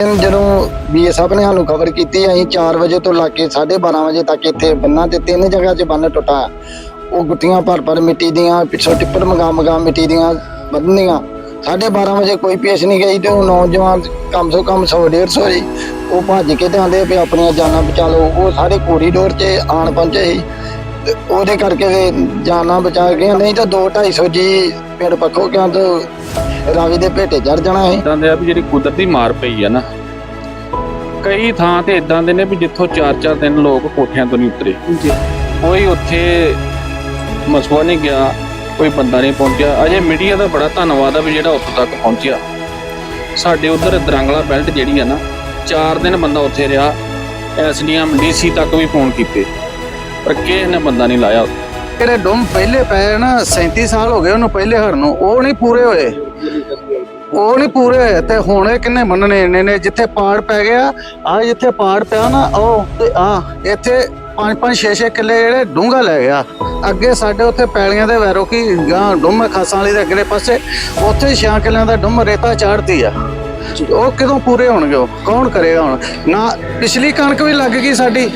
ਜਦੋਂ ਬੀਐਸਐਫ ਨੇ ਸਾਨੂੰ ਖਬਰ ਕੀਤੀ, ਅਸੀਂ 4 ਵਜੇ ਤੋਂ ਲਾ ਕੇ 12:30 ਵਜੇ ਤੱਕ ਇੱਥੇ ਬੰਨਾਂ ਤੇ ਤਿੰਨ ਜਗ੍ਹਾ 'ਚ ਬੰਨ ਟੁੱਟਾ। ਉਹ ਗੁੱਟੀਆਂ ਭਰ ਭਰ ਮਿੱਟੀ ਦੀਆਂ, ਪਿੱਛੋਂ ਟਿੱਪਰ ਮਗਾ ਮਗਾ ਮਿੱਟੀ ਦੀਆਂ ਬੰਨੀਆਂ 12:30 ਵਜੇ ਕੋਈ ਪੇਸ਼ ਨਹੀਂ ਗਈ ਤੇ ਉਹ ਨੌਜਵਾਨ ਕਮ ਸੋ ਕਮ 100 150 ਜੀ, ਉਹ ਭੱਜ ਕੇ ਤੇ ਆਂਦੇ ਵੀ ਆਪਣੀਆਂ ਜਾਨਾਂ ਬਚਾ ਲਓ। ਉਹ ਸਾਰੇ ਕੋਰੀਡੋਰ 'ਚ ਆਣ ਪਹੁੰਚੇ ਸੀ। ਤੇ ਉਹਦੇ ਕਰਕੇ ਜਾਨਾਂ ਬਚਾ ਗਈਆਂ। ਨਹੀਂ ਤਾਂ 2 250 ਜੀ ਪਿੰਡ ਪੱਖੋ ਕਿਉਂ ਤੋਂ ਰਾਵੀ ਦੇ ਭੇਟੇ ਚੜ ਜਾਣਾ ਸੀ ਇਦਾਂ ਦੇ ਆ ਵੀ ਜਿਹੜੀ ਕੁਦਰਤੀ ਮਾਰ ਪਈ ਆ ਨਾ ਕਈ ਥਾਂ ਤੇ ਇਦਾਂ ਦੇ ਨੇ ਵੀ ਜਿੱਥੋਂ 4-4 ਦਿਨ ਲੋਕ ਕੋਠਿਆਂ ਤੋਂ ਨਹੀਂ ਉਤਰੇ। ਕੋਈ ਉੱਥੇ ਮਸਵਾ ਨਹੀਂ ਗਿਆ ਕੋਈ ਬੰਦਾ ਨਹੀਂ ਪਹੁੰਚਿਆ। ਅਜੇ ਮੀਡੀਆ ਦਾ ਬੜਾ ਧੰਨਵਾਦ ਆ ਵੀ ਜਿਹੜਾ ਉੱਥੋਂ ਤੱਕ ਪਹੁੰਚਿਆ। ਸਾਡੇ ਉਧਰ ਦਰੰਗਲਾ ਬੈਲਟ ਜਿਹੜੀ ਆ ਨਾ 4 ਦਿਨ ਬੰਦਾ ਉੱਥੇ ਰਿਹਾ ਐਸਡੀਐਮ ਡੀਸੀ ਤੱਕ ਵੀ ਫੋਨ ਕੀਤੇ। ਪਰ ਕਿਸੇ ਨੇ ਬੰਦਾ ਨਹੀਂ ਲਾਇਆ। ਉੱਥੇ। ਜਿਹੜੇ ਡੁੰਮ ਪਹਿਲੇ ਪਏ ਨਾ 37 ਸਾਲ ਹੋ ਗਏ ਉਹਨੂੰ ਪਹਿਲੇ ਹੜ ਨੂੰ ਉਹ ਨਹੀਂ ਪੂਰੇ ਹੋਏ। ਉਹ ਨਹੀਂ ਪੂਰੇ ਹੋਏ ਤੇ ਹੁਣ ਇਹ ਕਿੰਨੇ ਮੰਨਣੇ ਨੇ ਨੇ ਜਿੱਥੇ ਪਾੜ ਪੈ ਗਿਆ ਆ ਜਿੱਥੇ ਪਾੜ ਪਿਆ ਨਾ ਉਹ ਤੇ ਆ ਇੱਥੇ 5-5 6-6 ਕਿੱਲੇ ਜਿਹੜੇ ਡੂੰਘਾ ਲੈ ਗਿਆ। ਅੱਗੇ ਸਾਡੇ ਉੱਥੇ ਪੈਲੀਆਂ ਦੇ ਵੈਰੋ ਕੀ ਗਾਂ ਡੁੰਮ ਖਾਸਾਂ ਵਾਲੀ ਦੇ ਅਗਲੇ ਪਾਸੇ ਉੱਥੇ 6 ਕਿੱਲਿਆਂ ਦਾ ਡੁੰਮ ਰੇਤਾ ਚਾੜਦੀ ਆ। ਉਹ ਕਦੋਂ ਪੂਰੇ ਹੋਣਗੇ ਉਹ? ਕੌਣ ਕਰੇਗਾ ਹੁਣ? ਨਾ ਪਿਛਲੀ ਕਣਕ ਵੀ ਲੱਗ ਗਈ ਸਾਡੀ।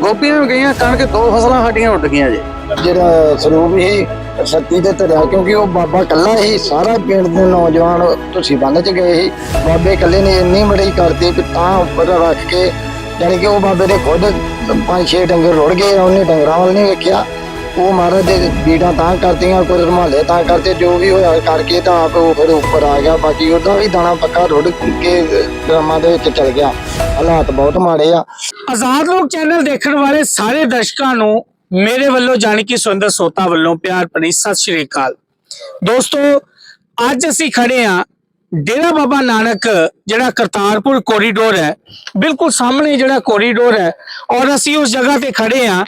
ਗੋਭੀਆਂ ਵੀ ਗਈਆਂ ਕਣਕ ਦੋ ਫਸਲਾਂ ਸਾਡੀਆਂ ਉੱਡ ਗਈਆਂ ਜੀ। ਜਿਹੜਾ ਸਰੂਪ ਸੀ ਸੱਤੀ ਤੇ ਧਰਿਆ, ਕਿਉਂਕਿ ਉਹ ਬਾਬਾ ਕੱਲਾ ਹੀ ਸਾਰਾ ਪਿੰਡ ਦੇ ਨੌਜਵਾਨ ਤੁਸੀਂ ਬੰਨ ਚ ਗਏ ਸੀ। ਬਾਬੇ ਕੱਲੇ ਨੇ ਇੰਨੀ ਬੜੀ ਕਰਤੀ ਕਿ ਤਾਂ ਉੱਪਰ ਰੱਖ ਕੇ ਯਾਨੀ ਕਿ ਉਹ ਬਾਬੇ ਦੇ ਖੁਦ ਪੰਜ ਛੇ ਡੰਗਰ ਰੁੜ ਗਏ, ਉਹਨੇ ਡੰਗਰਾਂ ਵੱਲ ਨਹੀਂ ਵੇਖਿਆ। ਉਹ ਮਹਾਰਾਜ ਦੇ ਬੀੜਾਂ ਤਾਂ ਕਰਤੀਆਂ ਕੁਝ ਰਮਾਲੇ ਤਾਂ ਕਰਤੇ, ਜੋ ਵੀ ਹੋਇਆ ਕਰਕੇ ਤਾਂ ਆਪ ਉਹ ਫਿਰ ਉੱਪਰ ਆ ਗਿਆ। ਬਾਕੀ ਉਹਦਾ ਵੀ ਦਾਣਾ ਪੱਕਾ ਰੁੜ ਕੇ ਡਰਾਮਾ ਦੇ ਵਿੱਚ ਚਲ ਗਿਆ। ਹਾਲਾਤ ਬਹੁਤ ਮਾੜੇ ਆ। ਆਜ਼ਾਦ ਲੋਕ ਚੈਨਲ ਦੇਖਣ ਵਾਲੇ ਸਾਰੇ ਦਰਸ਼ਕਾਂ ਨੂੰ ਮੇਰੇ ਵੱਲੋਂ ਜਾਣੀ ਕਿ ਸੁੰਦਰ ਸੋਤਾ ਵੱਲੋਂ ਪਿਆਰ ਭਰੀ ਸਤਿ ਸ਼੍ਰੀ ਅਕਾਲ। ਦੋਸਤੋ, ਅੱਜ ਅਸੀਂ ਖੜੇ ਆ ਡੇਰਾ ਬਾਬਾ ਨਾਨਕ, ਜਿਹੜਾ ਕਰਤਾਰਪੁਰ ਕੋਰੀਡੋਰ ਹੈ। ਬਿਲਕੁਲ ਸਾਹਮਣੇ ਜਿਹੜਾ ਕੋਰੀਡੋਰ ਹੈ ਔਰ ਅਸੀਂ ਉਸ ਜਗ੍ਹਾ ਤੇ ਖੜੇ ਆ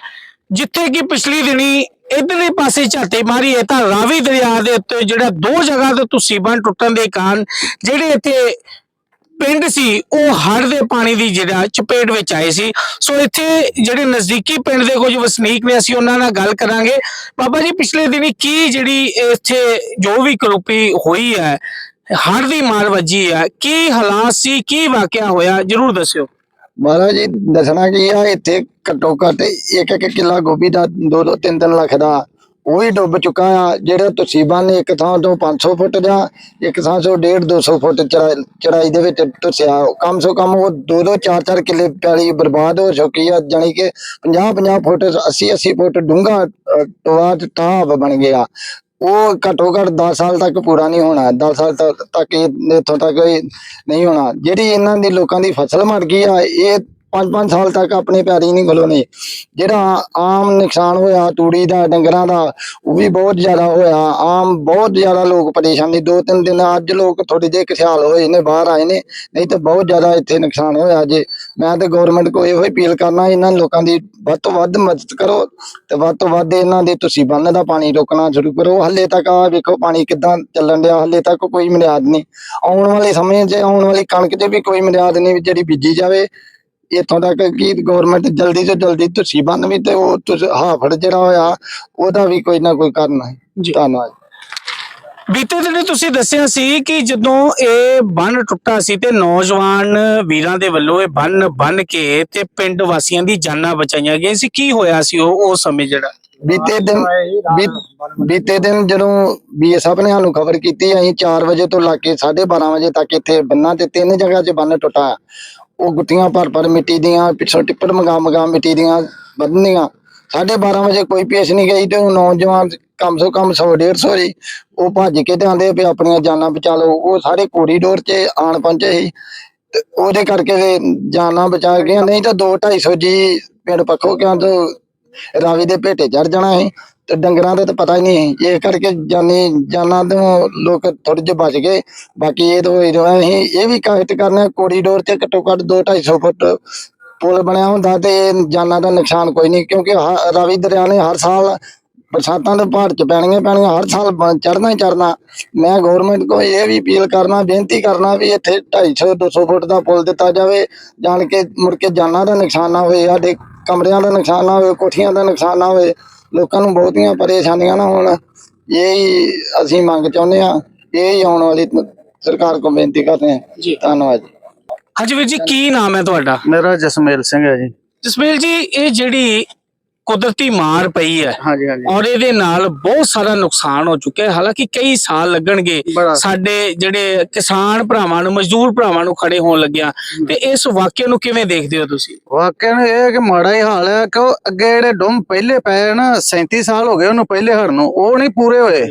ਜਿੱਥੇ ਕਿ ਪਿਛਲੀ ਦਿਨੀ ਇਧਰਲੇ ਪਾਸੇ ਝਾਤੀ ਮਾਰੀ ਹੈ ਤਾਂ ਰਾਵੀ ਦਰਿਆ ਦੇ ਉੱਤੇ ਜਿਹੜਾ ਦੋ ਜਗ੍ਹਾ ਤੇ ਤੁਸੀਬਾਂ ਟੁੱਟਣ ਦੇ ਕਾਰਨ, ਜਿਹੜੇ ਇੱਥੇ ਪਿੰਡ ਸੀ, ਉਹ ਹੜ੍ਹ ਦੇ ਪਾਣੀ ਦੀ ਜਿਹੜਾ ਚਪੇਟ ਵਿੱਚ ਆਏ ਸੀ। ਸੋ ਇੱਥੇ ਜਿਹੜੇ ਨਜ਼ਦੀਕੀ ਪਿੰਡ ਦੇ ਕੁਝ ਵਸਨੀਕ ਨੇ, ਅਸੀਂ ਉਹਨਾਂ ਨਾਲ ਗੱਲ ਕਰਾਂਗੇ। ਬਾਬਾ ਜੀ, ਪਿਛਲੇ ਦਿਨੀ ਕੀ ਜਿਹੜੀ ਇੱਥੇ ਜੋ ਵੀ ਕਰੂਪੀ ਹੋਈ ਹੈ, ਹੜ੍ਹ ਦੀ ਮਾਰ ਵੱਜੀ ਹੈ, ਕੀ ਹਾਲਾਤ ਸੀ, ਕੀ ਵਾਕਿਆ ਹੋਇਆ, ਜਰੂਰ ਦੱਸਿਓ। ਮਹਾਰਾਜ ਜੀ, ਦੱਸਣਾ ਕੀ ਆ, ਇੱਥੇ ਘੱਟੋ ਘੱਟ ਇੱਕ ਇੱਕ ਕਿੱਲਾ ਗੋਭੀ ਦਾ 2 2 3 3 ਲੱਖ ਦਾ ਉਹ ਵੀ ਡੁੱਬ ਚੁੱਕਾ ਆ ਜਿਹੜਾ ਤੁਸੀਂ ਬੰਨ ਇੱਕ ਥਾਂ ਤੋਂ 500 ਫੁੱਟ ਜਾਂ ਇੱਕ ਥਾਂ ਤੋਂ 1.5 200 ਫੁੱਟ ਚੜਾਈ ਚੜਾਈ ਦੇ ਵਿੱਚ ਤੁਸਿਆ ਕਮ ਸੋ ਕਮ ਉਹ 2 2 4 4 ਕਿੱਲੇ ਪੈਲੀ ਬਰਬਾਦ ਹੋ ਚੁੱਕੀ ਆ ਜਾਣੀ ਕਿ 50 50 ਫੁੱਟ 80 80 ਫੁੱਟ ਡੂੰਘਾ ਅ, ਟੋਆ ਤੇ ਬਣ ਗਿਆ। ਉਹ ਘੱਟੋ ਘੱਟ 10 ਸਾਲ ਤੱਕ ਪੂਰਾ ਨਹੀਂ ਹੋਣਾ। 10 ਸਾਲ ਤੱਕ ਇੱਥੋਂ ਤੱਕ ਨਹੀਂ ਹੋਣਾ। ਜਿਹੜੀ ਇਹਨਾਂ ਦੀ ਲੋਕਾਂ ਦੀ ਫਸਲ ਮਰ ਗਈ ਆ ਇਹ 5-5 ਸਾਲ ਤੱਕ ਆਪਣੇ ਪੈਰੀ ਨਹੀਂ ਖਲੋਣੇ। ਜਿਹੜਾ ਆਮ ਨੁਕਸਾਨ ਹੋਇਆ, ਤੂੜੀ ਦਾ, ਡੰਗਰਾਂ ਦਾ, ਉਹ ਵੀ ਬਹੁਤ ਜ਼ਿਆਦਾ ਹੋਇਆ। ਆਮ ਬਹੁਤ ਜ਼ਿਆਦਾ ਲੋਕ ਪਰੇਸ਼ਾਨੀ ਦੋ ਤਿੰਨ ਦਿਨ ਅੱਜ ਲੋਕ ਥੋੜੇ ਜਿਹੇ ਖਿਆਲ ਹੋਏ ਨੇ, ਬਾਹਰ ਆਏ ਨੇ। ਨਹੀਂ ਤਾਂ ਬਹੁਤ ਜ਼ਿਆਦਾ ਇੱਥੇ ਨੁਕਸਾਨ ਹੋਇਆ ਜੇ। ਮੈਂ ਤੇ ਗਵਰਨਮੈਂਟ ਕੋ ਇਹੋ ਹੀ ਅਪੀਲ ਕਰਨਾ, ਇਹਨਾਂ ਲੋਕਾਂ ਦੀ ਵੱਧ ਤੋਂ ਵੱਧ ਮਦਦ ਕਰੋ ਤੇ ਵੱਧ ਤੋਂ ਵੱਧ ਇਹਨਾਂ ਦੇ ਤੁਸੀਂ ਬੰਨ ਦਾ ਪਾਣੀ ਰੋਕਣਾ ਸ਼ੁਰੂ ਕਰੋ। ਹੱਲੇ ਤੱਕ ਆ ਵੇਖੋ ਪਾਣੀ ਕਿੱਦਾਂ ਚੱਲਣ ਡਿਆ, ਹੱਲੇ ਤੱਕ ਕੋਈ ਮਰਿਆਦ ਨਹੀਂ। ਆਉਣ ਵਾਲੇ ਸਮੇਂ 'ਚ, ਆਉਣ ਵਾਲੀ ਕਣਕ 'ਚ ਵੀ ਕੋਈ ਮਰਿਆਦ ਨਹੀਂ ਜਿਹੜੀ ਬੀਜੀ ਜਾਵੇ। ਇੱਥੋਂ ਤੱਕ ਕਿ ਗਵਰਨਮੈਂਟ ਜਲਦੀ ਤੋਂ ਜਲਦੀ ਤੁਸੀਂ ਬੰਨ ਵੀ ਤੇ ਉਹ ਤੁਸੀਂ ਹਾਫੜ ਜਿਹੜਾ ਹੋਇਆ ਉਹਦਾ ਵੀ ਕੋਈ ਨਾ ਕੋਈ ਕਰਨਾ ਹੈ। ਧੰਨਵਾਦ। ਬੀਤੇ ਦਿਨ ਤੁਸੀਂ ਦੱਸਿਆ ਸੀ ਕਿ ਜਦੋਂ ਇਹ ਬੰਨ ਟੁੱਟਾ ਸੀ ਤੇ ਨੌਜਵਾਨ ਵੀਰਾਂ ਦੇ ਵੱਲੋਂ ਇਹ ਬੰਨ ਬੰਨ ਕੇ ਤੇ ਪਿੰਡ ਵਾਸੀਆਂ ਦੀ ਜਾਨਾਂ ਬਚਾਈਆਂ ਗਈਆਂ ਸੀ। ਕੀ ਹੋਇਆ ਸੀ ਉਹ ਉਹ ਸਮੇਂ ਜਿਹੜਾ? ਬੀਤੇ ਦਿਨ ਬੀਤੇ ਦਿਨ ਜਦੋਂ ਬੀਐਸਐਫ ਨੇ ਸਾਨੂੰ ਖਬਰ ਕੀਤੀ ਅਸੀਂ 4 ਵਜੇ ਤੋਂ ਲਾ ਕੇ 12:30 ਵਜੇ ਤੱਕ ਇੱਥੇ ਬੰਨਾਂ ਤੇ ਤਿੰਨ ਜਗ੍ਹਾ 'ਚ ਬੰਨ ਟੁੱਟਾ। ਉਹ ਗੁੱਟੀਆਂ ਭਰ ਭਰ ਮਿੱਟੀ ਦੀਆਂ, ਪਿੱਛੋਂ ਟਿੱਪਰ ਮਗਾ ਮਗਾ ਮਿੱਟੀ ਦੀਆਂ ਬੰਨੀਆਂ 12:30 ਵਜੇ ਕੋਈ ਪੇਸ਼ ਨਹੀਂ ਗਈ ਤੇ ਉਹ ਨੌਜਵਾਨ ਕਮ ਸੋ ਕਮ 100 150 ਜੀ ਉਹ ਭੱਜ ਕੇ ਤੇ ਆਂਦੇ ਵੀ ਆਪਣੀਆਂ ਜਾਨਾਂ ਬਚਾ ਲਓ। ਉਹ ਸਾਰੇ ਕੋਰੀਡੋਰ 'ਚ ਆਣ ਪਹੁੰਚੇ ਸੀ ਤੇ ਉਹਦੇ ਕਰਕੇ ਤੇ ਜਾਨਾਂ ਬਚਾ ਗਈਆਂ। ਨਹੀਂ ਤਾਂ 2 250 ਜੀ ਪਿੰਡ ਪੱਖੋਂ ਕਿਉਂ ਤੋਂ ਰਾਵੀ ਦੇ ਭੇਟੇ ਚੜ ਜਾਣਾ ਸੀ। ਤੇ ਡੰਗਰਾਂ ਦਾ ਤਾਂ ਪਤਾ ਹੀ ਨਹੀਂ ਸੀ। ਇਸ ਕਰਕੇ ਜਾਨੀ ਜਾਨਾਂ ਤੋਂ ਲੋਕ ਥੋੜੇ ਜਿਹੇ ਬਚ ਗਏ। ਬਾਕੀ ਇਹ ਤਾਂ ਹੋਈ ਰਿਹਾ ਅਸੀਂ ਇਹ ਵੀ ਕਾਇਤ ਕਰਨਾ ਕੋਰੀਡੋਰ ਤੇ ਘੱਟੋ ਘੱਟ 2 250 ਫੁੱਟ ਪੁਲ ਬਣਿਆ ਹੁੰਦਾ ਤੇ ਜਾਨਾਂ ਦਾ ਨੁਕਸਾਨ ਕੋਈ ਨਹੀਂ, ਕਿਉਂਕਿ ਹ- ਰਾਵੀ ਦਰਿਆ ਨੇ ਹਰ ਸਾਲ ਬਰਸਾਤਾਂ ਦੇ ਪਹਾੜ ਚ ਪੈਣੀਆਂ ਪੈਣੀਆਂ, ਹਰ ਸਾਲ ਚੜਨਾ ਹੀ ਚੜਨਾ ਮੈਂ ਗਵਰਨਮੈਂਟ ਕੋ ਇਹ ਵੀ ਅਪੀਲ ਕਰਨਾ, ਬੇਨਤੀ ਕਰਨਾ ਵੀ ਇੱਥੇ 250 200 ਫੁੱਟ ਦਾ ਪੁਲ ਦਿੱਤਾ ਜਾਵੇ, ਜਾਣ ਕੇ ਮੁੜ ਕੇ ਜਾਨਾਂ ਦਾ ਨੁਕਸਾਨ ਨਾ ਹੋਏ ਸਾਡੇ ਕਮਰਿਆਂ ਦਾ ਨੁਕਸਾਨ ਨਾ ਹੋਵੇ, ਕੋਠੀਆਂ ਦਾ ਨੁਕਸਾਨ ਨਾ ਹੋਵੇ। ਲੋਕਾਂ ਨੂੰ ਬਹੁਤੀਆਂ ਪਰੇਸ਼ਾਨੀਆਂ ਨਾ ਹੋਣ। ਇਹ ਹੀ ਅਸੀਂ ਮੰਗ ਚਾਹੁੰਦੇ ਆ ਇਹ ਹੀ ਆਉਣ ਵਾਲੀ ਸਰਕਾਰ ਕੋ ਬੇਨਤੀ ਕਰਦੇ ਹਾਂ। ਜੀ। ਧੰਨਵਾਦ ਜੀ। ਹਾਂਜੀ ਵੀਰ ਜੀ ਕੀ ਨਾਮ ਹੈ ਤੁਹਾਡਾ? ਮੇਰਾ ਜਸਮੇਲ ਸਿੰਘ ਹੈ ਜੀ। ਜਸਮੇਲ ਜੀ ਇਹ ਜਿਹੜੀ ਕੁਦਰਤੀ ਮਾਰ ਪਈ ਹੈ। ਹਾਂਜੀ ਹਾਂਜੀ। ਔਰ ਇਹਦੇ ਨਾਲ ਬਹੁਤ ਸਾਰਾ ਨੁਕਸਾਨ ਹੋ ਚੁੱਕਿਆ ਹੈ। ਹਾਲਾਂਕਿ ਕਈ ਸਾਲ ਲੱਗਣਗੇ। ਬੜਾ। ਸਾਡੇ ਜਿਹੜੇ ਕਿਸਾਨ ਭਰਾਵਾਂ ਨੂੰ ਮਜ਼ਦੂਰ ਭਰਾਵਾਂ ਨੂੰ ਖੜੇ ਹੋਣ ਲੱਗਿਆ। ਤੇ ਇਸ ਵਾਕਿਆ ਨੂੰ ਕਿਵੇਂ ਦੇਖਦੇ ਹੋ ਤੁਸੀਂ? ਵਾਕਿਆ ਨੂੰ ਇਹ ਹੈ ਕਿ ਮਾੜਾ ਹੀ ਹਾਲ ਹੈ ਕਿ ਉਹ ਅੱਗੇ ਜਿਹੜੇ ਡੁੰਮ ਪਹਿਲੇ ਪਏ ਨਾ 37 ਸਾਲ ਹੋ ਗਏ ਉਹਨੂੰ ਪਹਿਲੇ ਹੜ ਨੂੰ। ਉਹ ਨਹੀਂ ਪੂਰੇ ਹੋਏ।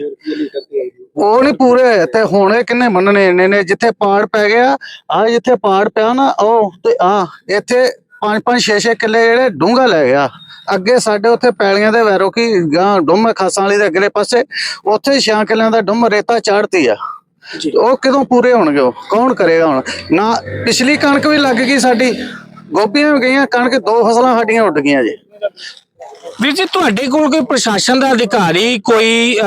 ਉਹ ਨਹੀਂ ਪੂਰੇ ਹੋਏ। ਤੇ ਹੁਣ ਇਹ ਕਿੰਨੇ ਮੰਨਣੇ ਇੰਨੇ ਨੇ। ਜਿੱਥੇ ਪਾੜ ਪੈ ਗਿਆ ਆ ਜਿੱਥੇ ਪਾੜ ਪਿਆ ਨਾ ਉਹ ਤੇ ਆ ਇੱਥੇ 5-5 6-6 ਕਿੱਲੇ ਜਿਹੜੇ ਡੂੰਘਾ ਲੈ ਗਿਆ। ਅੱਗੇ ਸਾਡੇ ਉੱਥੇ ਪੈਲੀਆਂ ਦੇ ਵੈਰੋ ਕੀ ਗਾਂ ਡੁੰਮ ਖਾਸਾਂ ਵਾਲੀ ਦੇ ਅਗਲੇ ਪਾਸੇ ਉੱਥੇ 6 ਕਿੱਲਿਆਂ ਦਾ ਡੁੰਮ ਰੇਤਾ ਚਾੜਤੀ ਆ। ਉਹ ਕਦੋਂ ਪੂਰੇ ਹੋਣਗੇ ਉਹ? ਕੌਣ ਕਰੇਗਾ ਹੁਣ? ਨਾ ਪਿਛਲੀ ਕਣਕ ਵੀ ਲੱਗ ਗਈ ਸਾਡੀ। ਗੋਭੀਆਂ ਵੀ ਗਈਆਂ ਕਣਕ ਦੋ ਫਸਲਾਂ ਸਾਡੀਆਂ ਉੱਡ ਗਈਆਂ ਜੀ। ਵੀਰ ਜੀ ਤੁਹਾਡੇ ਕੋਲ ਕੋਈ ਪ੍ਰਸ਼ਾਸਨ ਦਾ ਅਧਿਕਾਰੀ ਕੋਈ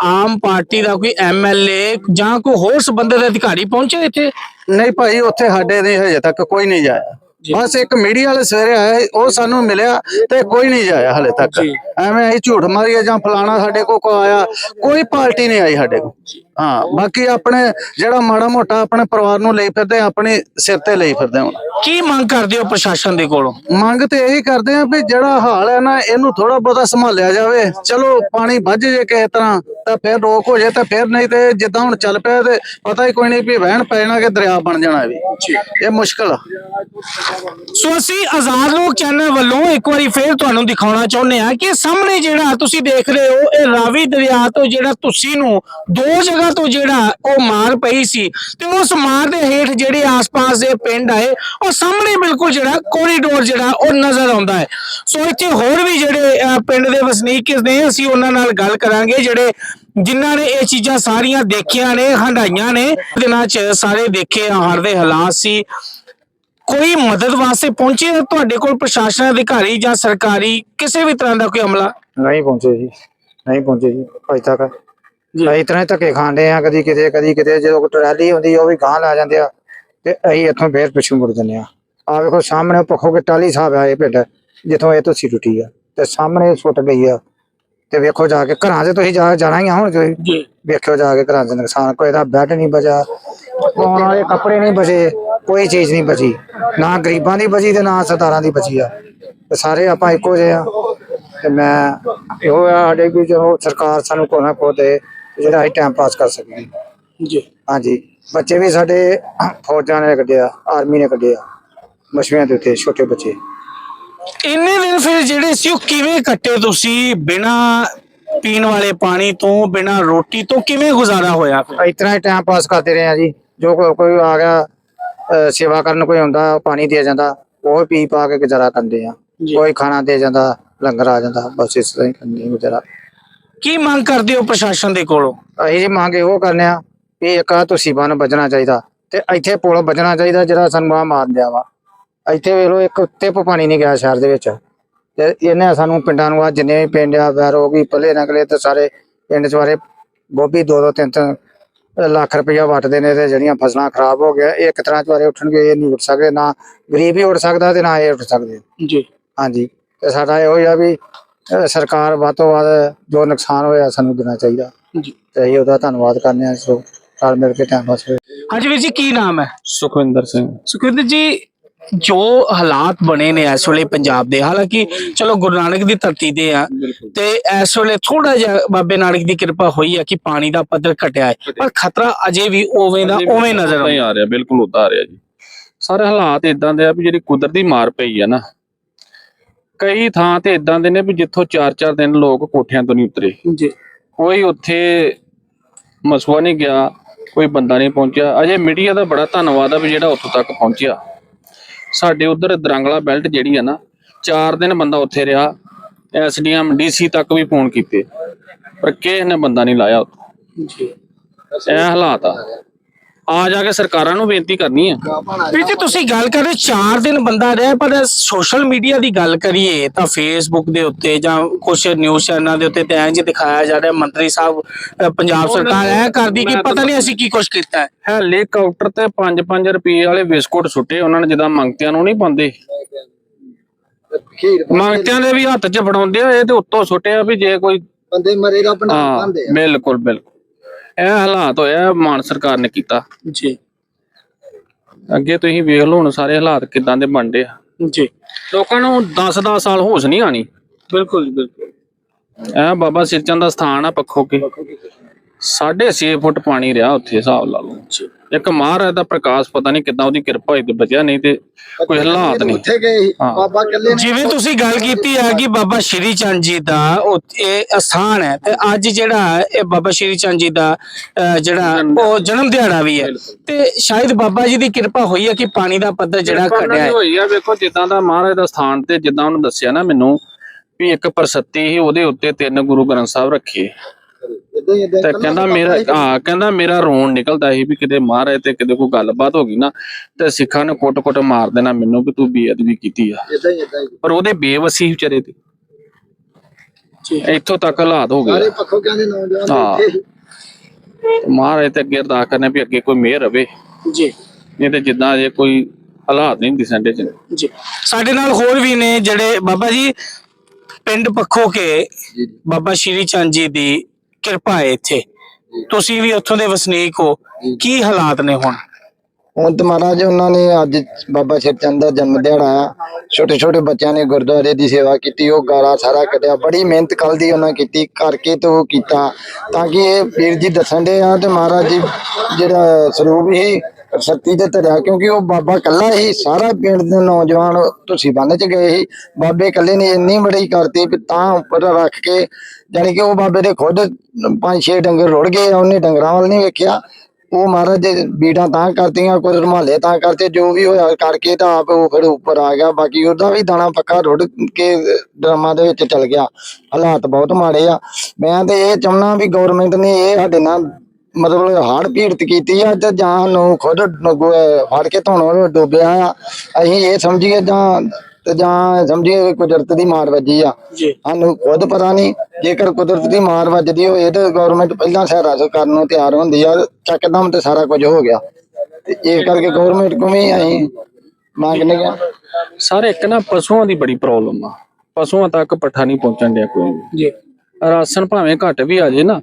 ਆਮ ਪਾਰਟੀ ਦਾ ਕੋਈ ਐਮਐਲਏ ਜਾਂ ਕੋਈ ਹੋਰ ਸੰਬੰਧਿਤ ਅਧਿਕਾਰੀ ਪਹੁੰਚੇ ਇੱਥੇ? ਨਹੀਂ ਭਾਈ ਉੱਥੇ ਸਾਡੇ ਨਹੀਂ ਹਜੇ ਤੱਕ ਕੋਈ ਨਹੀਂ ਜਾਇਆ। ਬਸ ਇੱਕ ਮੀਡੀਆ ਵਾਲੇ ਸਵੇਰੇ ਆਏ ਉਹ ਸਾਨੂੰ ਮਿਲਿਆ ਤੇ ਕੋਈ ਨਹੀਂ ਜਾਇਆ ਹਲੇ ਤੱਕ। ਐਵੇਂ ਅਸੀਂ ਝੂਠ ਮਾਰੀਏ ਜਾਂ ਫਲਾਣਾ ਸਾਡੇ ਕੋਲ ਕੋ ਆਇਆ ਕੋਈ ਪਾਰਟੀ ਨਹੀਂ ਆਈ ਸਾਡੇ ਕੋਲ। ਹਾਂ ਬਾਕੀ ਆਪਣੇ ਜਿਹੜਾ ਮਾੜਾ ਮੋਟਾ ਆਪਣੇ ਪਰਿਵਾਰ ਨੂੰ ਲਈ ਫਿਰਦੇ ਆਪਣੇ ਸਿਰ ਤੇ ਲਈ ਫਿਰਦੇ ਹੁਣ। ਕੀ ਮੰਗ ਕਰਦੇ ਹੋ ਪ੍ਰਸ਼ਾਸਨ ਦੇ ਕੋਲੋਂ? ਮੰਗ ਤੇ ਇਹੀ ਕਰਦੇ ਆ ਵੀ ਜਿਹੜਾ ਹਾਲ ਹੈ ਨਾ ਇਹਨੂੰ ਥੋੜਾ ਬਹੁਤਾ ਸੰਭਾਲਿਆ ਜਾਵੇ। ਚਲੋ ਪਾਣੀ ਵੱਜ ਜੇ ਕਿਸੇ ਤਰ੍ਹਾਂ ਤਾਂ ਫਿਰ ਰੋਕ ਹੋ ਜੇ ਤਾਂ ਫਿਰ ਨਹੀਂ ਤੇ ਜਿੱਦਾਂ ਹੁਣ ਚੱਲ ਪਿਆ ਤੇ ਪਤਾ ਹੀ ਕੋਈ ਨਹੀਂ ਵੀ ਵਹਿਣ ਪੈ ਜਾਣਾ ਕਿ ਦਰਿਆ ਬਣ ਜਾਣਾ ਵੀ। ਇਹ ਮੁਸ਼ਕਲ ਆ। ਸੋ ਅਸੀਂ ਆਜ਼ਾਦ ਲੋਕ ਚੈਨਲ ਵੱਲੋਂ ਇੱਕ ਵਾਰੀ ਫੇਰ ਤੁਹਾਨੂੰ ਦਿਖਾਉਣਾ ਚਾਹੁੰਦੇ ਆ ਕਿ ਸਾਹਮਣੇ ਜਿਹੜਾ ਤੁਸੀਂ ਦੇਖ ਰਹੇ ਹੋ ਇਹ ਰਾਵੀ ਦਰਿਆ ਤੋਂ ਜਿਹੜਾ ਤੁਸੀਂ ਨੂੰ ਦੋ ਜਗ੍ਹਾ ਤੋਂ ਜਿਹੜਾ ਉਹ ਮਾਰ ਪਈ ਸੀ ਤੇ ਉਸ ਮਾਰ ਦੇ ਹੇਠ ਜਿਹੜੇ ਆਸ-ਪਾਸ ਦੇ ਪਿੰਡ ਆਏ, ਉਹ ਸਾਹਮਣੇ ਬਿਲਕੁਲ ਜਿਹੜਾ ਕੋਰੀਡੋਰ ਜਿਹੜਾ ਉਹ ਨਜ਼ਰ ਆਉਂਦਾ ਹੈ। ਸੋ ਇੱਥੇ ਹੋਰ ਵੀ ਜਿਹੜੇ ਪਿੰਡ ਦੇ ਵਸਨੀਕ ਨੇ, ਅਸੀਂ ਉਹਨਾਂ ਨਾਲ ਗੱਲ ਕਰਾਂਗੇ, ਜਿਹੜੇ ਜਿਨ੍ਹਾਂ ਨੇ ਇਹ ਚੀਜ਼ਾਂ ਸਾਰੀਆਂ ਦੇਖੀਆਂ ਨੇ ਹੰਡਾਈਆਂ ਨੇ ਦਿਨਾਂ 'ਚ ਸਾਰੇ ਦੇਖੇ ਹਰ ਦੇ ਹਾਲਾਤ ਸੀ। ਕੋਈ ਮਦਦ ਵਾਸਤੇ ਪਹੁੰਚੇ ਤੁਹਾਡੇ ਕੋਲ ਪ੍ਰਸ਼ਾਸਨ ਅਧਿਕਾਰੀ ਜਾਂ ਸਰਕਾਰੀ, ਕਿਸੇ ਵੀ ਤਰ੍ਹਾਂ ਦਾ ਕੋਈ ਅਮਲਾ ਨਹੀਂ ਪਹੁੰਚੇ ਜੀ, ਨਹੀਂ ਪਹੁੰਚੇ ਜੀ, ਅਜੇ ਤੱਕ। ਅਸੀਂ ਇਤਨੇ ਧੱਕੇ ਖਾਂਦੇ ਆ ਕਦੀ ਕਿਤੇ ਕਦੀ ਕਿਤੇ ਜਦੋਂ ਟਰਾਲੀ ਹੁੰਦੀ ਉਹ ਵੀ ਗਾਂ ਲਾ ਜਾਂਦੇ ਆ ਤੇ ਅਸੀਂ ਇੱਥੋਂ ਫੇਰ ਪਿੱਛੋਂ ਮੁੜ ਜਾਂਦੇ ਆ ਆ ਵੇਖੋ ਸਾਹਮਣੇ ਪੱਖੋ ਕੇ ਟਾਲੀ ਸਾਹਿਬ ਆ ਇਹ ਪਿੰਡ ਜਿੱਥੋਂ ਇਹ ਤੁਸੀਂ ਟੁੱਟੀ ਆ ਤੇ ਸਾਹਮਣੇ ਸੁੱਟ ਗਈ ਆ। ਤੇ ਵੇਖੋ ਜਾ ਕੇ ਘਰਾਂ 'ਚ ਤੁਸੀਂ ਜਾ ਜਾਣਾ ਹੀ ਆ ਹੁਣ ਤੁਸੀਂ। ਜੀ। ਵੇਖਿਓ ਜਾ ਕੇ ਘਰਾਂ 'ਚ ਨੁਕਸਾਨ ਕੋਈ ਦਾ ਬੈੱਡ ਨਹੀਂ ਬਚਾ ਪਾਉਣ ਵਾਲੇ ਕੱਪੜੇ ਨਹੀਂ ਬਚੇ ਕੋਈ ਚੀਜ਼ ਨਹੀਂ ਬਚੀ ਨਾ ਗਰੀਬਾਂ ਦੀ ਬਚੀ ਤੇ ਨਾ ਸਰਦਾਰਾਂ ਦੀ ਬਚੀ ਆ। ਤੇ ਸਾਰੇ ਆਪਾਂ ਇੱਕੋ ਜਿਹੇ ਆ। ਤੇ ਮੈਂ ਇਹੋ ਆ ਸਾਡੇ ਵੀ ਜੋ ਸਰਕਾਰ ਸਾਨੂੰ ਕੋਈ ਨਾ ਕੋਈ ਦੇ ਜਿਹੜਾ ਅਸੀਂ ਟਾਈਮ ਪਾਸ ਕਰ ਸਕੀਏ। ਜੀ। ਹਾਂਜੀ। ਬੱਚੇ ਵੀ ਸਾਡੇ ਫੌਜਾਂ ਨੇ ਕੱਢਿਆ ਆਰਮੀ ਨੇ ਕੱਢਿਆ ਮਸ਼ਵਿਆਂ ਦੇ ਉੱਤੇ ਛੋਟੇ ਬੱਚੇ। ਇੰਨੇ ਦਿਨ ਫਿਰ ਜਿਹੜੇ ਸੀ ਉਹ ਕਿਵੇਂ ਕੱਟੇ ਤੁਸੀਂ? ਬਿਨਾ ਪੀਣ ਵਾਲੇ ਪਾਣੀ ਤੋਂ ਬਿਨਾ ਰੋਟੀ ਤੋਂ ਕਿਵੇਂ ਗੁਜ਼ਾਰਾ ਹੋਇਆ ਫਿਰ? ਇਸ ਤਰ੍ਹਾਂ ਹੀ ਟਾਈਮ ਪਾਸ ਕਰਦੇ ਰਹੇ ਆ ਜੀ। ਜੋ ਕੋਈ ਕੋਈ ਆ ਗਿਆ ਅਹ ਸੇਵਾ ਕਰਨ ਕੋਈ ਉਹ ਪਾਣੀ ਦੇ ਜਾਂਦਾ ਉਹ ਪੀ ਪਾ ਕੇ ਗੁਜ਼ਾਰਾ ਕਰਦੇ ਆ ਜੀ। ਕੋਈ ਖਾਣਾ ਦੇ ਜਾਂਦਾ ਲੰਗਰ ਆ ਜਾਂਦਾ ਬਸ ਇਸ ਤਰ੍ਹਾਂ ਹੀ ਕਰਦੇ ਆ ਗੁਜ਼ਾਰਾ। ਕੀ ਮੰਗ ਕਰਦੇ ਹੋ ਪ੍ਰਸ਼ਾਸਨ ਦੇ ਕੋਲੋਂ? ਅਸੀਂ ਜੀ ਮੰਗ ਉਹ ਕਰਨੇ ਆ ਵੀ ਇੱਕ ਆ ਤੁਸੀਂ ਬੰਨ ਬਚਣਾ ਚਾਹੀਦਾ ਤੇ ਇੱਥੇ ਪੁਲ ਬਚਣਾ ਚਾਹੀਦਾ ਜਿਹੜਾ ਸਾਨੂੰ ਆ ਮਾਰ ਦਿਆ ਵਾ। ਇੱਥੇ ਵੇਖ ਲਓ ਇੱਕ ਟਿੱਪ ਪਾਣੀ ਨਹੀਂ ਗਿਆ ਸ਼ਹਿਰ ਦੇ ਵਿੱਚ। ਤੇ ਇਹਨੇ ਸਾਨੂੰ ਪਿੰਡਾਂ ਨੂੰ ਆ ਜਿੰਨੇ ਵੀ ਪਿੰਡ ਆ ਵੈਰੋ ਵੀ ਪੱਲੇ ਨਗਲੇ ਤੇ ਸਾਰੇ ਪਿੰਡ ਬਾਰੇ ਗੋਭੀ ਦੋ ਦੋ ਤਿੰਨ ਤਿੰਨ ਲੱਖ ਰੁਪਇਆ ਵੱਟਦੇ ਨੇ ਤੇ ਜਿਹੜੀਆਂ ਫਸਲਾਂ ਖਰਾਬ ਹੋ ਗਿਆ ਇਹ ਇੱਕ ਤਰ੍ਹਾਂ ਚ ਬਾਰੇ ਉੱਠਣਗੇ ਇਹ ਨਹੀਂ ਉੱਠ ਸਕਦੇ ਨਾ ਗਰੀਬ ਹੀ ਉੱਠ ਸਕਦਾ ਤੇ ਨਾ ਇਹ ਉੱਠ ਸਕਦੇ। ਜੀ। ਹਾਂਜੀ। ਤੇ ਸਾਡਾ ਇਹੋ ਹੀ ਆ ਵੀ ਅਹ ਸਰਕਾਰ ਵੱਧ ਤੋਂ ਵੱਧ ਜੋ ਨੁਕਸਾਨ ਹੋਇਆ ਸਾਨੂੰ ਦੇਣਾ ਚਾਹੀਦਾ। ਜੀ। ਤੇ ਅਸੀਂ ਉਹਦਾ ਧੰਨਵਾਦ ਕਰਨੇ ਆ ਸੋ ਨਾਲ ਮਿਲ ਕੇ ਟਾਈਮ ਪਾਸ ਹੋਏ ਹਾਂਜੀ ਵੀਰ ਜੀ ਕੀ ਨਾਮ ਹੈ? ਸੁਖਵਿੰਦਰ ਸਿੰਘ। ਸੁਖਵਿੰਦਰ ਜੀ ਜੋ ਹਾਲਾਤ ਬਣੇ ਨੇ ਇਸ ਵੇਲੇ ਪੰਜਾਬ ਦੇ ਹਾਲਾਂਕਿ ਚਲੋ ਗੁਰੂ ਨਾਨਕ ਦੀ ਧਰਤੀ ਦੇ ਆ ਤੇ ਇਸ ਵੇਲੇ ਥੋੜਾ ਜਿਹਾ ਬਾਬੇ ਨਾਨਕ ਦੀ ਕਿਰਪਾ ਹੋਈ ਹੈ ਕਿ ਪਾਣੀ ਦਾ ਪੱਧਰ ਘਟਿਆ ਹੈ ਪਰ ਖਤਰਾ ਅਜੇ ਵੀ ਉਵੇਂ ਦਾ ਉਵੇਂ ਨਜ਼ਰ ਹੀ ਆ ਰਿਹਾ ਬਿਲਕੁਲ ਉਦਾਂ ਆ ਰਿਹਾ ਜੀ। ਸਾਰੇ ਹਾਲਾਤ ਇਦਾਂ ਦੇ ਆ ਵੀ ਜਿਹੜੀ ਕੁਦਰਤੀ ਮਾਰ ਪਈ ਆ ਨਾ ਕਈ ਥਾਂ ਤੇ ਇਦਾਂ ਦੇ ਨੇ ਵੀ ਜਿੱਥੋਂ 4-4 ਦਿਨ ਲੋਕ ਕੋਠਿਆਂ ਤੋਂ ਨਹੀਂ ਉਤਰੇ। ਜੀ। ਕੋਈ ਉੱਥੇ ਮਸਵਾ ਨਹੀਂ ਗਿਆ ਕੋਈ ਬੰਦਾ ਨਹੀਂ ਪਹੁੰਚਿਆ। ਅਜੇ ਮੀਡੀਆ ਦਾ ਬੜਾ ਧੰਨਵਾਦ ਆ ਵੀ ਜਿਹੜਾ ਉੱਥੋਂ ਤੱਕ ਪਹੁੰਚਿਆ। ਸਾਡੇ ਉਧਰ ਦਰੰਗਲਾ ਬੈਲਟ ਜਿਹੜੀ ਆ ਨਾ 4 ਦਿਨ ਬੰਦਾ ਉੱਥੇ ਰਿਹਾ ਐਸਡੀਐਮ ਡੀਸੀ ਤੱਕ ਵੀ ਫੋਨ ਕੀਤੇ। ਪਰ ਕਿਸੇ ਨੇ ਬੰਦਾ ਨਹੀਂ ਲਾਇਆ ਉੱਥੇ। ਜੀ। ਇਹ ਹਾਲਾਤ ਆ। ਆ ਜਾ ਕੇ ਸਰਕਾਰਾਂ ਨੂੰ ਬੇਨਤੀ ਕਰਨੀ ਆ। ਵੀਰ ਜੀ ਤੁਸੀਂ ਗੱਲ ਕਰ ਰਹੇ 4 ਦਿਨ ਬੰਦਾ ਰਿਹਾ ਪਰ ਸੋਸ਼ਲ ਮੀਡੀਆ ਦੀ ਗੱਲ ਕਰੀਏ ਤਾਂ ਫੇਸਬੁੱਕ ਦੇ ਉੱਤੇ ਜਾਂ ਕੁਝ ਨਿਊਜ਼ ਚੈਨਲਾਂ ਦੇ ਉੱਤੇ ਤਾਂ ਇੰਜ ਦਿਖਾਇਆ ਜਾ ਰਿਹਾ ਮੰਤਰੀ ਸਾਹਿਬ ਪੰਜਾਬ ਸਰਕਾਰ ਇਹ ਕਰਦੀ ਕਿ ਪਤਾ ਨਹੀਂ ਅਸੀਂ ਕੀ ਕੁਝ ਕੀਤਾ ਹੈ। ਹੈਲੀਕਾਪਟਰ ਤੇ 5-5 ਰੁਪਏ ਵਾਲੇ ਬਿਸਕੁਟ ਸੁੱਟੇ ਉਹਨਾਂ ਨੇ ਜਿੱਦਾਂ ਮੰਗਤਿਆਂ ਨੂੰ ਨਹੀਂ ਪਾਉਂਦੇ। ਮੰਗਤਿਆਂ ਦੇ ਵੀ ਹੱਥ 'ਚ ਫੜਾਉਂਦੇ ਆ ਇਹ ਤੇ ਉੱਤੋਂ ਸੁੱਟਿਆ ਵੀ ਜੇ ਕੋਈ ਬੰਦੇ ਮਰੇ ਰੱਬ ਨਾਲ ਹਾਂ ਪਾਉਂਦੇ ਆ। ਬਿਲਕੁਲ ਬਿਲਕੁਲ। ਇਹ ਹਾਲਾਤ ਹੋਇਆ ਮਾਨ ਸਰਕਾਰ ਨੇ ਕੀਤਾ। ਜੀ। ਅੱਗੇ ਤੁਸੀਂ ਵੇਖ ਲਓ ਹੁਣ ਸਾਰੇ ਹਾਲਾਤ ਕਿਦਾਂ ਦੇ ਬਣਦੇ ਆ। ਜੀ। ਲੋਕਾਂ ਨੂੰ 10-10 ਸਾਲ ਹੋਸ਼ ਨਹੀਂ ਆਣੀ ਬਿਲਕੁਲ ਜੀ, ਬਿਲਕੁਲ। ਐ ਬਾਬਾ ਸਿਰਚੰਦ ਦਾ ਸਥਾਨ ਆ ਪੱਖੋ ਕੇ 6.5 ਫੁੱਟ ਪਾਣੀ ਰਿਹਾ ਉੱਥੇ ਹਿਸਾਬ ਲਾ ਲਓ। ਇੱਕ ਮਹਾਰਾਜ ਦਾ ਪ੍ਰਕਾਸ਼ ਪਤਾ ਨਹੀਂ ਕਿਦਾਂ ਉਹਦੀ ਕਿਰਪਾ ਹੋਈ ਤੇ ਬਚਿਆ ਨਹੀਂ ਤੇ ਕੋਈ ਹਾਲਾਤ ਨਹੀਂ। ਉੱਥੇ ਗਏ। ਬਾਬਾ ਕੱਲੇ ਨੇ ਜਿਵੇਂ ਤੁਸੀਂ ਗੱਲ ਕੀਤੀ ਹੈ ਕਿ ਬਾਬਾ ਸ਼੍ਰੀ ਚੰਦ ਜੀ ਦਾ ਇਹ ਅਸਥਾਨ ਹੈ ਤੇ ਅੱਜ ਜਿਹੜਾ ਇਹ ਬਾਬਾ ਸ਼੍ਰੀ ਚੰਦ ਜੀ ਦਾ ਜਿਹੜਾ ਉਹ ਜਨਮ ਦਿਹਾੜਾ ਵੀ ਹੈ। ਤੇ ਸ਼ਾਇਦ ਬਾਬਾ ਜੀ ਦੀ ਕਿਰਪਾ ਹੋਈ ਹੈ ਕਿ ਪਾਣੀ ਦਾ ਪੱਧਰ ਜਿਹੜਾ ਘਟਿਆ ਹੈ। ਹੋਈ ਆ। ਵੇਖੋ ਜਿੱਦਾਂ ਦਾ ਮਹਾਰਾਜ ਦਾ ਸਥਾਨ ਤੇ ਜਿੱਦਾਂ ਉਹਨੂੰ ਦੱਸਿਆ ਨਾ ਮੈਨੂੰ ਵੀ ਇੱਕ ਪ੍ਰਸਤੀ ਸੀ ਉਹਦੇ ਉੱਤੇ ਤਿੰਨ ਗੁਰੂ ਗ੍ਰੰਥ ਸਾਹਿਬ ਰੱਖੇ। ਹੀ ਤੇ ਕਹਿੰਦਾ ਮੇਰਾ ਹਾਂ ਕਹਿੰਦਾ ਮੇਰਾ ਰੋਣ ਨਿਕਲਦਾ ਸੀ ਵੀ ਕਿਤੇ ਮਹਾਰਾਜ ਤੇ ਕਿਤੇ ਕੋਈ ਗੱਲਬਾਤ ਹੋ ਗਈ ਨਾ ਤੇ ਸਿੱਖਾਂ ਨੇ ਕੁੱਟ-ਕੁੱਟ ਮਾਰ ਦੇਣਾ ਮੈਨੂੰ ਵੀ ਤੂੰ ਬੇਅਦਬੀ ਕੀਤੀ ਆ। ਹੀ ਪਰ ਉਹਦੇ ਬੇਵਸੀ ਵਿਚਾਰੇ ਤੇ ਇੱਥੋਂ ਤੱਕ ਹਾਲਾਤ ਹੋ ਗਏ ਸਾਰੇ ਪੱਖੋਂ ਕਹਿੰਦੇ ਨੌਜਵਾਨ। ਇੱਥੇ ਮਹਾਰਾਜ ਤੇ ਅੱਗੇ ਅਰਦਾਸ ਕਰਨੇ ਵੀ ਅੱਗੇ ਕੋਈ ਮਿਹਰ ਰਵੇ। ਜੀ। ਨਹੀਂ ਤੇ ਜਿੱਦਾਂ ਜੇ ਕੋਈ ਹਾਲਾਤ ਨਹੀਂ ਦਿਸਣਦੇ ਚ। ਜੀ। ਸਾਡੇ ਨਾਲ ਹੋਰ ਵੀ ਨੇ ਜਿਹੜੇ ਬਾਬਾ ਜੀ ਪਿੰਡ ਪੱਖੋ ਕੇ ਬਾਬਾ ਸ਼੍ਰੀ ਚੰਦ ਜੀ ਦੀ ਕਿਰਪਾ ਹੈ ਇੱਥੇ। ਤੁਸੀਂ ਵੀ ਉੱਥੋਂ ਦੇ ਵਸਨੀਕ ਹੋ। ਕੀ ਹਾਲਾਤ ਨੇ ਹੁਣ? ਹੁਣ ਤੇ ਮਹਾਰਾਜ, ਉਹਨਾਂ ਨੇ ਅੱਜ ਬਾਬਾ ਸ਼ਿਵਚੰਦ ਦਾ ਜਨਮ ਦਿਹਾੜਾ ਆ। ਛੋਟੇ ਛੋਟੇ ਬੱਚਿਆਂ ਨੇ ਗੁਰਦੁਆਰੇ ਦੀ ਸੇਵਾ ਕੀਤੀ, ਉਹ ਗਾਰਾ ਸਾਰਾ ਕੱਢਿਆ। ਬੜੀ ਮਿਹਨਤ ਕੱਲ ਦੀ ਉਹਨਾਂ ਕੀਤੀ, ਕਰਕੇ ਤੇ ਉਹ ਕੀਤਾ। ਤਾਂ ਕਿ ਇਹ ਵੀਰ ਜੀ ਦੱਸਣ ਦੇ ਆ ਤੇ ਮਹਾਰਾਜ ਜੀ, ਜਿਹੜਾ ਸਰੂਪ ਹੀ ਸੱਤੀ ਤੇ ਧਰਿਆ, ਕਿਉਂਕਿ ਉਹ ਬਾਬਾ ਕੱਲਾ ਹੀ ਸਾਰਾ ਪਿੰਡ ਦੇ ਨੌਜਵਾਨ ਤੁਸੀਂ ਬੰਨ ਚ ਗਏ ਸੀ। ਬਾਬੇ ਕੱਲੇ ਨੇ ਇੰਨੀ ਬੜੀ ਕਰਤੀ ਵੀ ਤਾਂ ਉੱਪਰ ਰੱਖ ਕੇ, ਜਾਣੀ ਕਿ ਉਹ ਬਾਬੇ ਦੇ ਖੁਦ ਪੰਜ ਛੇ ਡੰਗਰ ਰੁੜ ਗਏ, ਉਹਨੇ ਡੰਗਰਾਂ ਵੱਲ ਨਹੀਂ ਵੇਖਿਆ। ਉਹ ਮਹਾਰਾਜ ਦੇ ਬੀੜਾਂ ਤਾਂ ਕਰਤੀਆਂ, ਕੁਝ ਰੁਮਾਲੇ ਤਾਂ ਕਰਤੇ, ਜੋ ਵੀ ਹੋਇਆ ਕਰਕੇ ਤਾਂ ਆਪ ਉਹ ਫਿਰ ਉੱਪਰ ਆ ਗਿਆ। ਬਾਕੀ ਉਹਦਾ ਵੀ ਦਾਣਾ ਪੱਕਾ ਰੁੜ ਕੇ ਡਰਾਮਾ ਦੇ ਵਿੱਚ ਚਲ ਗਿਆ। ਹਾਲਾਤ ਬਹੁਤ ਮਾੜੇ ਆ। ਮੈਂ ਤੇ ਇਹ ਚਾਹੁੰਦਾ ਵੀ ਗਵਰਨਮੈਂਟ ਨੇ ਇਹ ਸਾਡੇ ਨਾਲ ਮਤਲਬ ਹੜ੍ਹ ਪੀੜਤ ਕੀਤੀ ਆ ਤੇ ਜਾਂ ਨੂੰ ਖੁਦ ਫੜ ਕੇ ਧੋਣੋਂ ਡੁੱਬਿਆ ਆ। ਅਸੀਂ ਇਹ ਸਮਝੀਏ ਜਾਂ ਤੇ ਜਾਂ ਸਮਝੀਏ ਕੁਦਰਤ ਦੀ ਮਾਰ ਵੱਜੀ ਆ। ਜੀ। ਸਾਨੂੰ ਖੁਦ ਪਤਾ ਨਹੀਂ ਜੇਕਰ ਕੁਦਰਤ ਦੀ ਮਾਰ ਵੱਜਦੀ ਹੋਏ ਤੇ ਗਵਰਨਮੈਂਟ ਪਹਿਲਾਂ ਸਹਾਰਾ ਕਰਨ ਨੂੰ ਤਿਆਰ ਹੁੰਦੀ ਆ ਚੱਕਦਮ ਤੇ ਸਾਰਾ ਕੁਝ ਹੋ ਗਿਆ। ਤੇ ਇਹ ਕਰਕੇ ਗਵਰਨਮੈਂਟ ਕੋਲ ਵੀ ਅਸੀਂ ਮੰਗਨੇ ਆ। ਸਾਰੇ ਇੱਕ ਨਾ ਪਸ਼ੂਆਂ ਦੀ ਬੜੀ ਪ੍ਰੋਬਲਮ ਆ। ਪਸ਼ੂਆਂ ਤੱਕ ਪੱਠਾ ਨਹੀਂ ਪਹੁੰਚਣ ਡਿਆ ਕੋਈ। ਜੀ। ਰਾਸ਼ਨ ਭਾਵੇਂ ਘੱਟ ਵੀ ਆ ਜੇ ਨਾ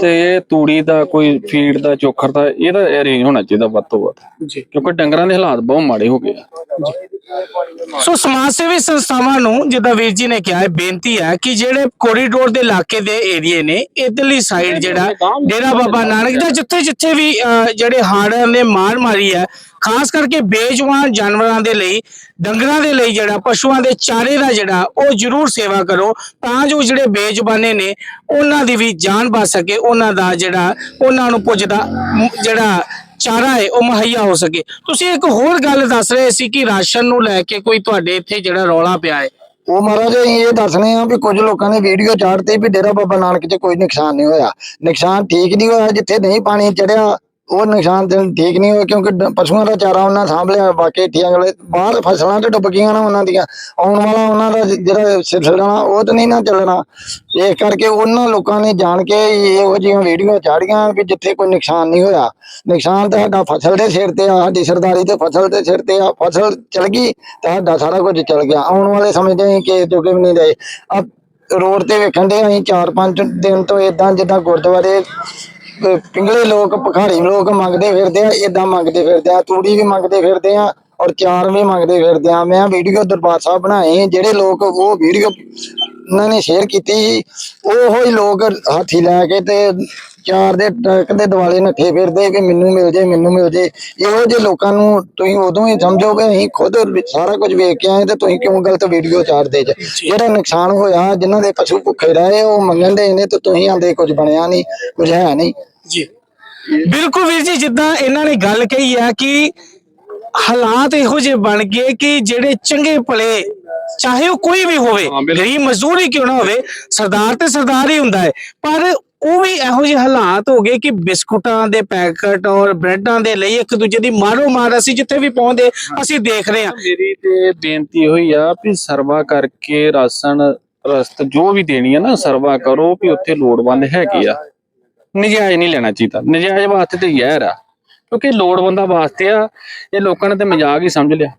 ਤੇ ਇਹ ਤੂੜੀ ਦਾ ਕੋਈ ਫੀਡ ਦਾ ਚੋਖਰ ਦਾ ਇਹਦਾ ਅਰੇਂਜ ਹੋਣਾ ਚਾਹੀਦਾ ਵੱਧ ਤੋਂ ਵੱਧ। ਜੀ। ਕਿਉਂਕਿ ਡੰਗਰਾਂ ਦੇ ਹਾਲਾਤ ਬਹੁਤ ਮਾੜੇ ਹੋ ਗਏ ਆ। ਸੋ ਸਮਾਜ ਸੇਵੀ ਸੰਸਥਾਵਾਂ ਨੂੰ, ਜਿੱਦਾਂ ਵੀਰ ਜੀ ਨੇ ਕਿਹਾ ਹੈ ਬੇਨਤੀ ਹੈ ਕਿ ਜਿਹੜੇ ਕੋਰੀਡੋਰ ਦੇ ਇਲਾਕੇ ਦੇ ਏਰੀਏ ਨੇ, ਇਧਰਲੀ ਸਾਈਡ ਜਿਹੜਾ ਡੇਰਾ ਬਾਬਾ ਨਾਨਕ ਦਾ, ਜਿੱਥੇ ਜਿੱਥੇ ਵੀ ਜਿਹੜੇ ਹੜ੍ਹ ਨੇ ਮਾਰ ਮਾਰੀ ਹੈ, ਖਾਸ ਕਰਕੇ ਬੇਜਵਾਨ ਜਾਨਵਰਾਂ ਦੇ ਲਈ, ਡੰਗਰਾਂ ਦੇ ਲਈ ਜਿਹੜਾ, ਪਸ਼ੂਆਂ ਦੇ ਚਾਰੇ ਦਾ ਜਿਹੜਾ, ਉਹ ਜ਼ਰੂਰ ਸੇਵਾ ਕਰੋ, ਤਾਂ ਜੋ ਜਿਹੜੇ ਬੇਜ਼ੁਬਾਨੇ ਨੇ, ਉਹਨਾਂ ਦੀ ਵੀ ਜਾਨ ਬਚ ਸਕੇ, ਉਹਨਾਂ ਦਾ ਜਿਹੜਾ, ਉਹਨਾਂ ਨੂੰ ਪੁੱਜਦਾ, ਜਿਹੜਾ ਚਾਰਾ ਹੈ, ਉਹ ਮੁਹੱਈਆ ਹੋ ਸਕੇ। ਤੁਸੀਂ ਇੱਕ ਹੋਰ ਗੱਲ ਦੱਸ ਰਹੇ ਸੀ ਕਿ ਰਾਸ਼ਨ ਨੂੰ ਲੈ ਕੇ ਕੋਈ ਤੁਹਾਡੇ ਇੱਥੇ ਜਿਹੜਾ ਰੌਲਾ ਪਿਆ ਹੈ। ਉਹ ਮਹਾਰਾਜ, ਅਸੀਂ ਇਹ ਦੱਸਣੇ ਆ ਵੀ ਕੁਝ ਲੋਕਾਂ ਨੇ ਵੀਡੀਓ ਚਾੜਤੇ ਵੀ ਡੇਰਾ ਬਾਬਾ ਨਾਨਕ 'ਚ ਕੋਈ ਨੁਕਸਾਨ ਨਹੀਂ ਹੋਇਆ। ਨੁਕਸਾਨ ਠੀਕ ਨਹੀਂ ਹੋਇਆ, ਜਿੱਥੇ ਨਹੀਂ ਪਾਣੀ ਚੜਿਆ ਉਹ ਨੁਕਸਾਨ ਤੇ ਠੀਕ ਨਹੀਂ ਹੋਏ ਕਿਉਂਕਿ ਡ- ਪਸ਼ੂਆਂ ਦਾ ਚਾਰਾ ਉਹਨਾਂ ਸਾਂਭ ਲਿਆ, ਬਾਕੀ ਠੀਕ ਅਗਲੇ ਬਾਹਰ ਫਸਲਾਂ ਤੇ ਡੁੱਬ ਗਈਆਂ ਨਾ ਉਹਨਾਂ ਦੀਆਂ। ਆਉਣ ਵਾਲਾ ਉਹਨਾਂ ਦਾ ਜਿਹੜਾ ਸਿਲਸਿਲਾ ਉਹ ਤਾਂ ਨਹੀਂ ਨਾ ਚੱਲਣਾ। ਇਸ ਕਰਕੇ ਉਹਨਾਂ ਲੋਕਾਂ ਨੇ ਜਾਣ ਕੇ ਹੀ ਇਹੋ ਜਿਹੀਆਂ ਵੀਡੀਓ ਚਾੜੀਆਂ ਵੀ ਜਿੱਥੇ ਕੋਈ ਨੁਕਸਾਨ ਨਹੀਂ ਹੋਇਆ। ਨੁਕਸਾਨ ਤਾਂ ਸਾਡਾ ਫਸਲ ਦੇ ਸਿਰ ਤੇ ਆ, ਸਾਡੀ ਸਰਦਾਰੀ ਤੇ ਫਸਲ ਦੇ ਸਿਰ ਤੇ ਆ। ਫਸਲ ਚਲ ਗਈ ਤਾਂ ਸਾਡਾ ਸਾਰਾ ਕੁਝ ਚਲ ਗਿਆ। ਆਉਣ ਵਾਲੇ ਸਮੇਂ 'ਚ ਅਸੀਂ ਕਿਸੇ ਜੋਗੇ ਵੀ ਨਹੀਂ ਰਹੇ। ਆ ਰੋਡ ਤੇ ਵੇਖਣ ਦੇ ਅਸੀਂ 4-5 ਦਿਨ ਤੋਂ ਇਦਾਂ ਜਿੱਦਾਂ ਗੁਰਦੁਆਰੇ ਪਿੰਗਲੇ ਲੋਕ, ਭਖਾਰੀ ਲੋਕ ਮੰਗਦੇ ਫਿਰਦੇ ਆ ਇਦਾਂ ਮੰਗਦੇ ਫਿਰਦੇ ਆ, ਤੂੜੀ ਵੀ ਮੰਗਦੇ ਫਿਰਦੇ ਆ ਔਰ ਚਾਰ ਵੀ ਮੰਗਦੇ ਫਿਰਦੇ ਆ। ਮੈਂ ਵੀਡੀਓ ਦਰਬਾਰ ਸਾਹਿਬ ਬਣਾਏ, ਜਿਹੜੇ ਲੋਕ ਉਹ ਵੀਡੀਓ ਉਹਨਾਂ ਨੇ ਸ਼ੇਅਰ ਕੀਤੀ ਸੀ, ਉਹੋ ਹੀ ਲੋਕ ਹਾਥੀ ਲੈ ਕੇ ਤੇ ਚਾਰ ਦੇ ਟਰੱਕ ਦੇ ਦੁਆਲੇ ਨੱਠੇ ਫਿਰਦੇ ਕਿ ਮੈਨੂੰ ਮਿਲ ਜੇ ਮੈਨੂੰ ਮਿਲ ਜੇ। ਇਹੋ ਜਿਹੇ ਲੋਕਾਂ ਨੂੰ ਤੁਸੀਂ ਉਦੋਂ ਹੀ ਸਮਝੋਗੇ ਅਸੀਂ ਖੁਦ ਸਾਰਾ ਕੁਝ ਵੇਖ ਕੇ ਆਏ ਤੇ ਤੁਸੀਂ ਕਿਉਂ ਗਲਤ ਵੀਡੀਓ ਚਾੜਦੇ ਜੇ? ਜਿਹੜਾ ਨੁਕਸਾਨ ਹੋਇਆ ਜਿਨ੍ਹਾਂ ਦੇ ਪਸ਼ੂ ਭੁੱਖੇ ਰਹੇ ਉਹ ਮੰਗਣ ਦੇ ਨੇ ਤੇ ਤੁਸੀਂ ਆਂਦੇ ਕੁਝ ਬਣਿਆ ਨਹੀਂ ਕੁਝ ਹੈ ਨਹੀਂ। ਜੀ। ਬਿਲਕੁਲ ਵੀਰ ਜੀ ਜਿੱਦਾਂ ਇਹਨਾਂ ਨੇ ਗੱਲ ਕਹੀ ਹੈ ਕਿ ਹਾਲਾਤ ਇਹੋ ਜਿਹੇ ਬਣ ਗਏ ਕਿ ਜਿਹੜੇ ਚੰਗੇ ਭਲੇ ਚਾਹੇ ਉਹ ਕੋਈ ਵੀ ਹੋਵੇ। ਗਰੀਬ ਮਜ਼ਦੂਰ ਹੀ ਕਿਉਂ ਨਾ ਹੋਵੇ ਸਰਦਾਰ ਤੇ ਸਰਦਾਰ ਹੀ ਹੁੰਦਾ ਹੈ। ਪਰ ਉਹ ਵੀ ਇਹੋ ਜਿਹੇ ਹਾਲਾਤ ਹੋ ਗਏ ਕਿ ਬਿਸਕੁਟਾਂ ਦੇ ਪੈਕਟ ਔਰ ਬ੍ਰੈਡਾਂ ਦੇ ਲਈ ਇੱਕ ਦੂਜੇ ਦੀ ਮਾਰੋ ਮਾਰ ਅਸੀਂ ਜਿੱਥੇ ਵੀ ਪਹੁੰਚਦੇ ਅਸੀਂ ਦੇਖ ਰਹੇ ਹਾਂ। ਮੇਰੀ ਤੇ ਬੇਨਤੀ ਹੋਈ ਆ ਵੀ ਸਰਵਾ ਕਰਕੇ ਰਾਸ਼ਨ ਰਸਤ ਜੋ ਵੀ ਦੇਣੀ ਆ ਨਾ ਸਰਵਾ ਕਰੋ ਵੀ ਉੱਥੇ ਲੋੜਵੰਦ ਹੈਗੇ ਆ। ਨਜਾਇਜ਼ ਨਹੀਂ ਲੈਣਾ ਚਾਹੀਦਾ ਨਜਾਇਜ਼ ਵਾਸਤੇ ਤੇ ਯਾਰ ਆ ਕਿਉਂਕਿ ਲੋੜਵੰਦਾਂ ਵਾਸਤੇ ਆ ਇਹ ਲੋਕਾਂ ਨੇ ਤੇ ਮਜ਼ਾਕ ਹੀ ਸਮਝ ਲਿਆ।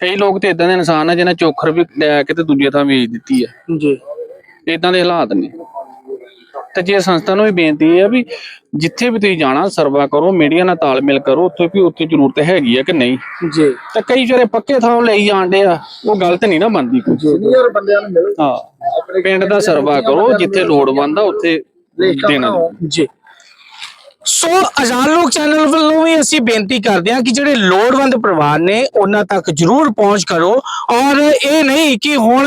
ਕਈ ਲੋਕ ਤੇ ਇਦਾਂ ਦੇ ਇਨਸਾਨ ਆ ਜਿਹਨਾਂ ਚੋਖਰ ਵੀ ਲੈ ਕੇ ਤੇ ਦੂਜੇ ਥਾਂ ਵੇਚ ਦਿੱਤੀ ਆ। ਜੀ। ਇਦਾਂ ਦੇ ਹਾਲਾਤ ਨੇ। ਤੇ ਜੇ ਸੰਸਥਾ ਨੂੰ ਵੀ ਬੇਨਤੀ ਹੈ ਵੀ ਜਿੱਥੇ ਵੀ ਤੁਸੀਂ ਜਾਣਾ ਸਰਵਾ ਕਰੋ ਮੀਡੀਆ ਨਾਲ ਤਾਲਮੇਲ ਕਰੋ ਉੱਥੇ ਵੀ ਉੱਥੇ ਜ਼ਰੂਰਤ ਹੈਗੀ ਆ ਕਿ ਨਹੀਂ? ਜੀ। ਤੇ ਕਈ ਜਿਹੜੇ ਪੱਕੇ ਥਾਂ ਲਈ ਜਾਂਦੇ ਆ ਉਹ ਗਲਤ ਨਹੀਂ ਨਾ ਬਣਦੀ ਕੋਈ। ਸੀਨੀਅਰ ਬੰਦਿਆਂ ਨੂੰ ਮਿਲੋ। ਹਾਂ ਪਿੰਡ ਦਾ ਸਰਵਾ ਕਰੋ ਜਿੱਥੇ ਲੋੜਵੰਦ ਆ ਉੱਥੇ ਦੇਣਾ। ਜੀ। ਸੋ ਆਜ਼ਾਦ ਲੋਕ ਚੈਨਲ ਵੱਲੋਂ ਵੀ ਅਸੀਂ ਬੇਨਤੀ ਕਰਦੇ ਹਾਂ ਕਿ ਜਿਹੜੇ ਲੋੜਵੰਦ ਪਰਿਵਾਰ ਨੇ, ਉਹਨਾਂ ਤੱਕ ਜਰੂਰ ਪਹੁੰਚ ਕਰੋ। ਔਰ ਇਹ ਨਹੀਂ ਕਿ ਹੁਣ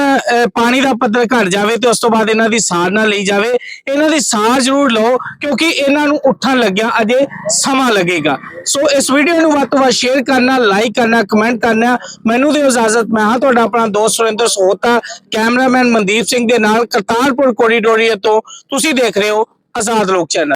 ਪਾਣੀ ਦਾ ਪੱਧਰ ਘਟ ਜਾਵੇ ਤੇ ਉਸ ਤੋਂ ਬਾਅਦ ਇਹਨਾਂ ਦੀ ਸਾਰ ਨਾ ਲਈ ਜਾਵੇ। ਇਹਨਾਂ ਦੀ ਸਾਰ ਜ਼ਰੂਰ ਲਓ, ਕਿਉਂਕਿ ਇਹਨਾਂ ਨੂੰ ਉੱਠਣ ਲੱਗਿਆ ਅਜੇ ਸਮਾਂ ਲੱਗੇਗਾ। ਸੋ ਇਸ ਵੀਡੀਓ ਨੂੰ ਵੱਧ ਤੋਂ ਵੱਧ ਸ਼ੇਅਰ ਕਰਨਾ, ਲਾਈਕ ਕਰਨਾ, ਕਮੈਂਟ ਕਰਨਾ। ਮੈਨੂੰ ਦਿਓ ਇਜਾਜ਼ਤ, ਮੈਂ ਹਾਂ ਤੁਹਾਡਾ ਆਪਣਾ ਦੋਸਤ ਸੁਰਿੰਦਰ ਸੋਹਤਾ, ਕੈਮਰਾਮੈਨ ਮਨਦੀਪ ਸਿੰਘ ਦੇ ਨਾਲ ਕਰਤਾਰਪੁਰ ਕੋਰੀਡੋਰੀਆ ਤੋਂ ਤੁਸੀਂ ਦੇਖ ਰਹੇ ਹੋ ਆਜ਼ਾਦ ਲੋਕ ਚੈਨਲ।